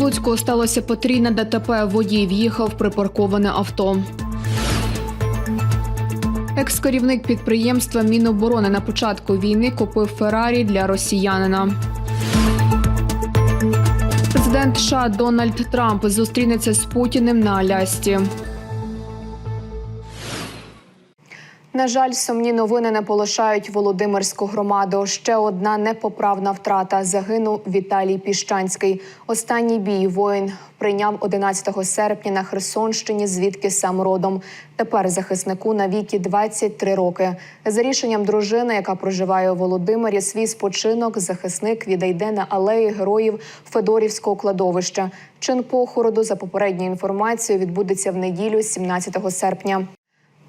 Луцьку сталося потрійне ДТП. Водій в'їхав в припарковане авто. Екс-керівник підприємства Міноборони на початку війни купив Феррарі для росіянина. Президент США Дональд Трамп зустрінеться з Путіним на Алясці. На жаль, сумні новини не полишають Володимирську громаду. Ще одна непоправна втрата. Загинув Віталій Піщанський. Останній бій воїн прийняв 11 серпня на Херсонщині, звідки сам родом. Тепер захиснику на віки 23 роки. За рішенням дружини, яка проживає у Володимирі, свій спочинок захисник відійде на алеї героїв Федорівського кладовища. Чин похороду за попередньою інформацією відбудеться в неділю, 17 серпня.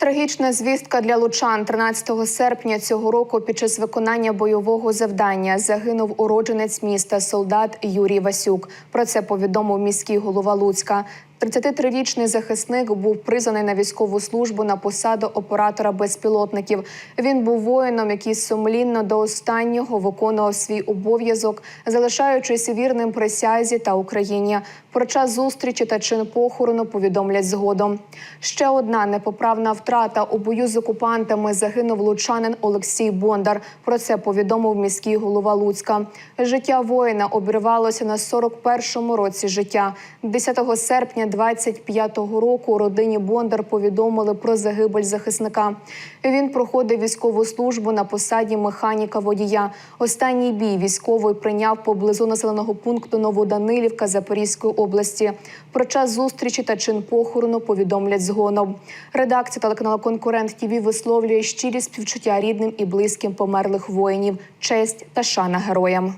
Трагічна звістка для лучан 13 серпня цього року під час виконання бойового завдання загинув уродженець міста солдат Юрій Васюк. Про це повідомив міський голова Луцька. 33-річний захисник був призваний на військову службу на посаду оператора безпілотників. Він був воїном, який сумлінно до останнього виконував свій обов'язок, залишаючись вірним присязі та Україні. Про час зустрічі та чин похорону повідомлять згодом. Ще одна непоправна втрата у бою з окупантами загинув лучанин Олексій Бондар. Про це повідомив міський голова Луцька. Життя воїна обірвалося на 41-му році життя. 10 серпня 25-го року родині Бондар повідомили про загибель захисника. Він проходив військову службу на посаді механіка водія. Останній бій військовий прийняв поблизу населеного пункту Новоданилівка Запорізької області. Про час зустрічі та чин похорону повідомлять згодом. Редакція телеканалу Конкурент ТІВІ висловлює щирі співчуття рідним і близьким померлих воїнів, честь та шана героям.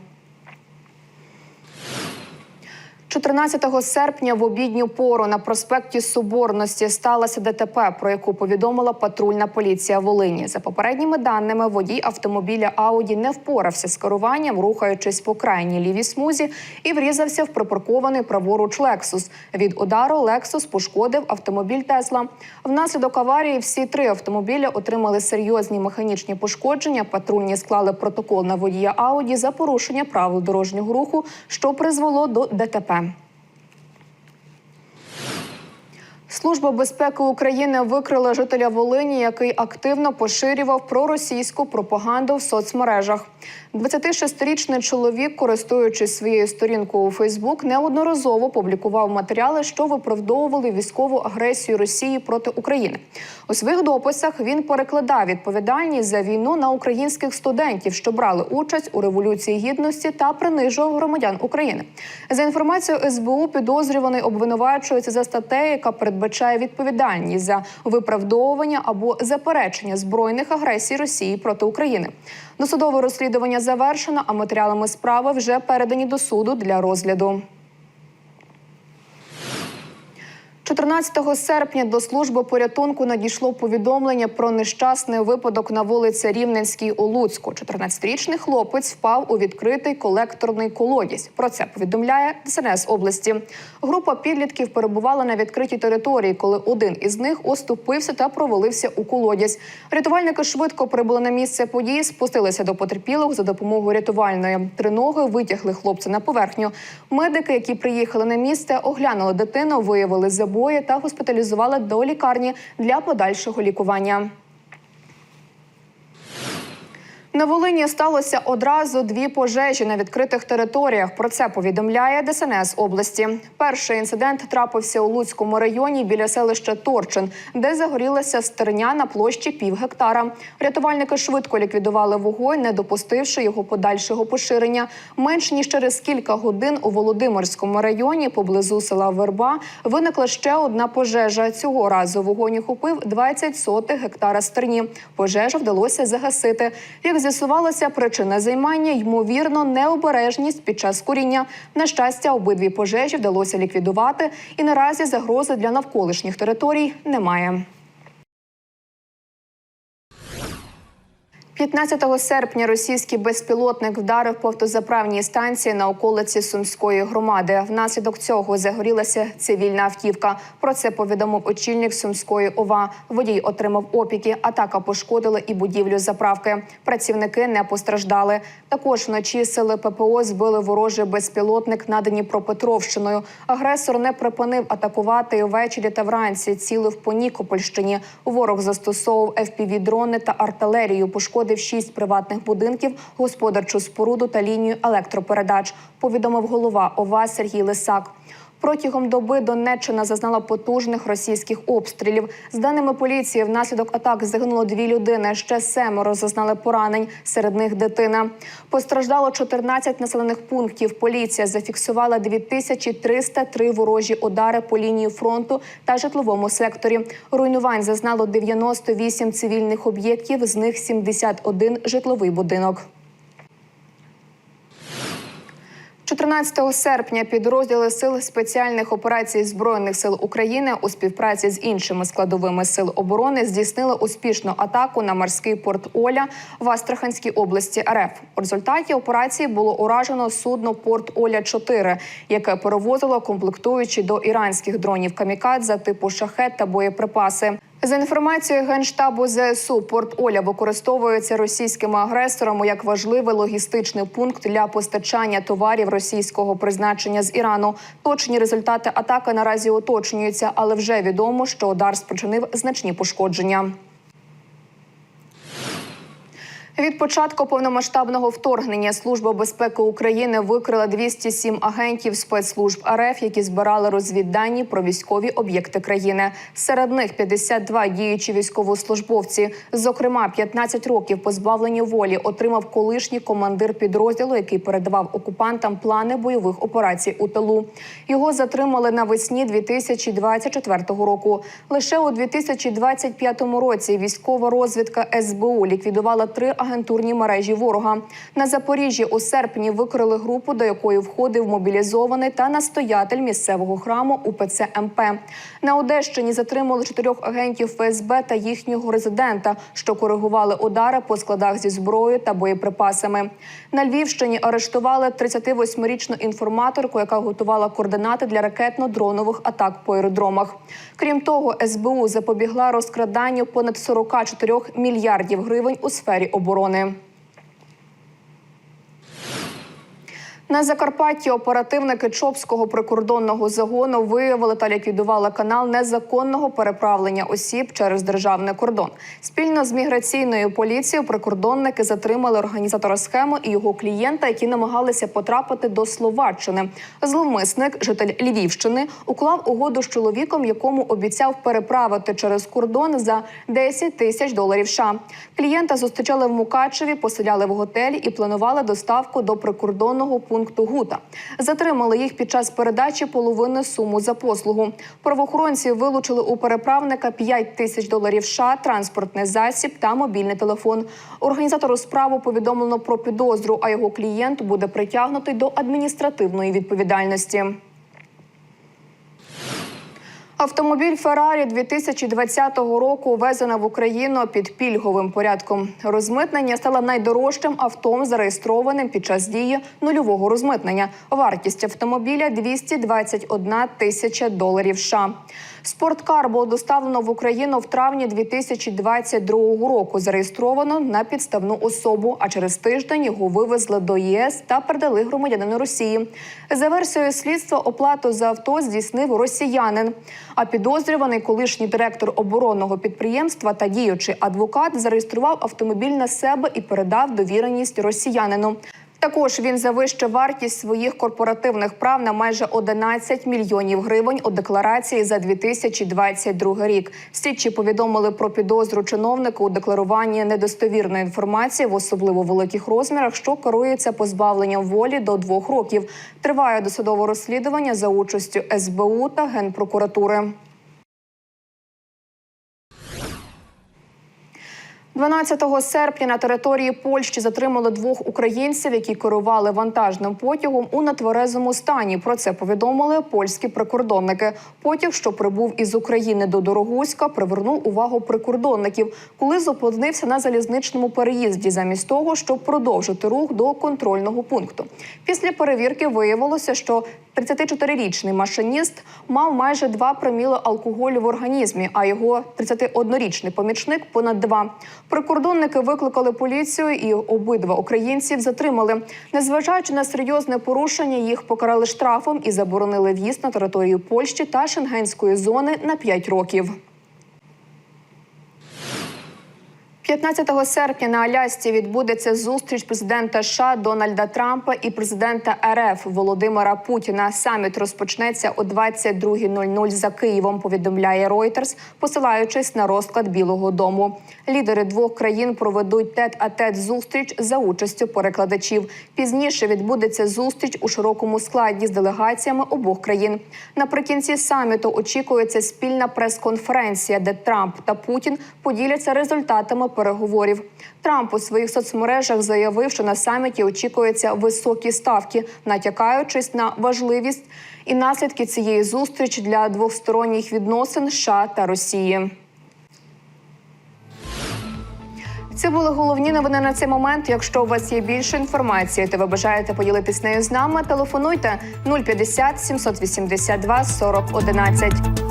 14 серпня в обідню пору на проспекті Соборності сталося ДТП, про яку повідомила патрульна поліція Волині. За попередніми даними, водій автомобіля Ауді не впорався з керуванням, рухаючись по крайній лівій смузі, і врізався в припаркований праворуч Лексус. Від удару Лексус пошкодив автомобіль Тесла. Внаслідок аварії всі три автомобілі отримали серйозні механічні пошкодження. Патрульні склали протокол на водія Ауді за порушення правил дорожнього руху, що призвело до ДТП. Служба безпеки України викрила жителя Волині, який активно поширював проросійську пропаганду в соцмережах. 26-річний чоловік, користуючись своєю сторінкою у Фейсбук, неодноразово публікував матеріали, що виправдовували військову агресію Росії проти України. У своїх дописах він перекладав відповідальність за війну на українських студентів, що брали участь у революції гідності та принижував громадян України. За інформацією СБУ, підозрюваний обвинувачується за статтею, яка передбачає відповідальність за виправдовування або заперечення збройних агресій Росії проти України. Досудове розслідування завершено, а матеріалами справи вже передані до суду для розгляду. 14 серпня до служби порятунку надійшло повідомлення про нещасний випадок на вулиці Рівненській у Луцьку. 14-річний хлопець впав у відкритий колекторний колодязь. Про це повідомляє ДСНС області. Група підлітків перебувала на відкритій території, коли один із них оступився та провалився у колодязь. Рятувальники швидко прибули на місце події, спустилися до потерпілих за допомогою рятувальної триноги, витягли хлопця на поверхню. Медики, які приїхали на місце, оглянули дитину, виявили забої та госпіталізували до лікарні для подальшого лікування. На Волині сталося одразу дві пожежі на відкритих територіях. Про це повідомляє ДСНС області. Перший інцидент трапився у Луцькому районі біля селища Торчин, де загорілася стерня на площі пів гектара. Рятувальники швидко ліквідували вогонь, не допустивши його подальшого поширення. Менш ніж через кілька годин у Володимирському районі, поблизу села Верба, виникла ще одна пожежа. Цього разу вогонь охопив 20 сотих гектара стерні. Пожежу вдалося загасити. Як з'ясувалося, причина займання ймовірно необережність під час куріння. На щастя, обидві пожежі вдалося ліквідувати, і наразі загрози для навколишніх територій немає. 15 серпня російський безпілотник вдарив по автозаправній станції на околиці Сумської громади. Внаслідок цього загорілася цивільна автівка. Про це повідомив очільник Сумської ОВА. Водій отримав опіки. Атака пошкодила і будівлю заправки. Працівники не постраждали. Також вночі сили ППО збили ворожий безпілотник на Дніпропетровщиною. Агресор не припинив атакувати ввечері та вранці. Цілив по Нікопольщині. Ворог застосовував FPV-дрони та артилерію. Пошкодив шість приватних будинків, господарчу споруду та лінію електропередач. Повідомив голова ОВА Сергій Лисак. Протягом доби Донеччина зазнала потужних російських обстрілів. З даними поліції, внаслідок атак загинуло дві людини. Ще семеро зазнали поранень. Серед них дитина. Постраждало 14 населених пунктів. Поліція зафіксувала 2303 ворожі удари по лінії фронту та житловому секторі. Руйнувань зазнало 98 цивільних об'єктів, з них 71 житловий будинок. 14 серпня підрозділи сил спеціальних операцій збройних сил України у співпраці з іншими складовими сил оборони здійснили успішну атаку на морський порт Оля в Астраханській області РФ. У результаті операції було уражено судно порт Оля 4 яке перевозило комплектуючі до іранських дронів камікадзе типу шахет та боєприпаси. За інформацією генштабу ЗСУ, порт Оля використовується російськими агресорами як важливий логістичний пункт для постачання товарів російського призначення з Ірану. Точні результати атаки наразі уточнюються, але вже відомо, що удар спричинив значні пошкодження. Від початку повномасштабного вторгнення Служба безпеки України викрила 207 агентів спецслужб РФ, які збирали розвіддані про військові об'єкти країни. Серед них 52 діючі військовослужбовці. Зокрема, 15 років позбавлення волі отримав колишній командир підрозділу, який передавав окупантам плани бойових операцій у тилу. Його затримали навесні 2024 року. Лише у 2025 році військова розвідка СБУ ліквідувала три агентурні мережі ворога. На Запоріжжі у серпні викрили групу, до якої входив мобілізований та настоятель місцевого храму УПЦ МП. На Одещині затримали чотирьох агентів ФСБ та їхнього резидента, що коригували удари по складах зі зброєю та боєприпасами. На Львівщині арештували 38-річну інформаторку, яка готувала координати для ракетно-дронових атак по аеродромах. Крім того, СБУ запобігла розкраданню понад 44 мільярдів гривень у сфері оборони оборони. На Закарпатті оперативники Чопського прикордонного загону виявили та ліквідували канал незаконного переправлення осіб через державний кордон. Спільно з міграційною поліцією прикордонники затримали організатора схеми і його клієнта, які намагалися потрапити до Словаччини. Зловмисник, житель Львівщини, уклав угоду з чоловіком, якому обіцяв переправити через кордон за 10 тисяч доларів. США. клієнта зустрічали в Мукачеві, поселяли в готелі і планували доставку до прикордонного пункту Гута. Затримали їх під час передачі половини суму за послугу. Правоохоронці вилучили у переправника 5 тисяч доларів США, транспортний засіб та мобільний телефон. Організатору справу повідомлено про підозру, а його клієнт буде притягнутий до адміністративної відповідальності. Автомобіль Феррарі 2020 року ввезено в Україну під пільговим порядком. Розмитнення стало найдорожчим автом, зареєстрованим під час дії нульового розмитнення. Вартість автомобіля 221 тисяча доларів. США. Спорткар було доставлено в Україну в травні 2022 року. Зареєстровано на підставну особу. А через тиждень його вивезли до ЄС та передали громадянину Росії. За версією слідства оплату за авто здійснив росіянин. А підозрюваний колишній директор оборонного підприємства та діючий адвокат зареєстрував автомобіль на себе і передав довіреність росіянину. Також він завищив вартість своїх корпоративних прав на майже 11 мільйонів гривень у декларації за 2022 рік. Слідчі повідомили про підозру чиновника у декларуванні недостовірної інформації в особливо великих розмірах, що керується позбавленням волі до двох років. Триває досудове розслідування за участю СБУ та генпрокуратури. 12 серпня на території Польщі затримали двох українців, які керували вантажним потягом у нетверезому стані. Про це повідомили польські прикордонники. Потяг, що прибув із України до Дорогуська, привернув увагу прикордонників, коли зупинився на залізничному переїзді, замість того, щоб продовжити рух до контрольного пункту. Після перевірки виявилося, що 34-річний машиніст мав майже 2 проміли алкоголю в організмі, а його 31-річний помічник понад 2. Прикордонники викликали поліцію і обидва українців затримали. Незважаючи на серйозне порушення, їх покарали штрафом і заборонили в'їзд на територію Польщі та Шенгенської зони на 5 років. 15 серпня на Алясці відбудеться зустріч президента США Дональда Трампа і президента РФ Володимира Путіна. Саміт розпочнеться о 22.00 за Києвом. Повідомляє Reuters, посилаючись на розклад Білого Дому. Лідери двох країн проведуть тет-а-тет зустріч за участю перекладачів. Пізніше відбудеться зустріч у широкому складі з делегаціями обох країн. Наприкінці саміту очікується спільна прес-конференція, де Трамп та Путін поділяться результатами переговорів. Трамп у своїх соцмережах заявив, що на саміті очікуються високі ставки, натякаючись на важливість і наслідки цієї зустрічі для двосторонніх відносин США та Росії. Це були головні новини на цей момент. Якщо у вас є більше інформації, та ви бажаєте поділитись нею з нами, телефонуйте 050 782 40 11.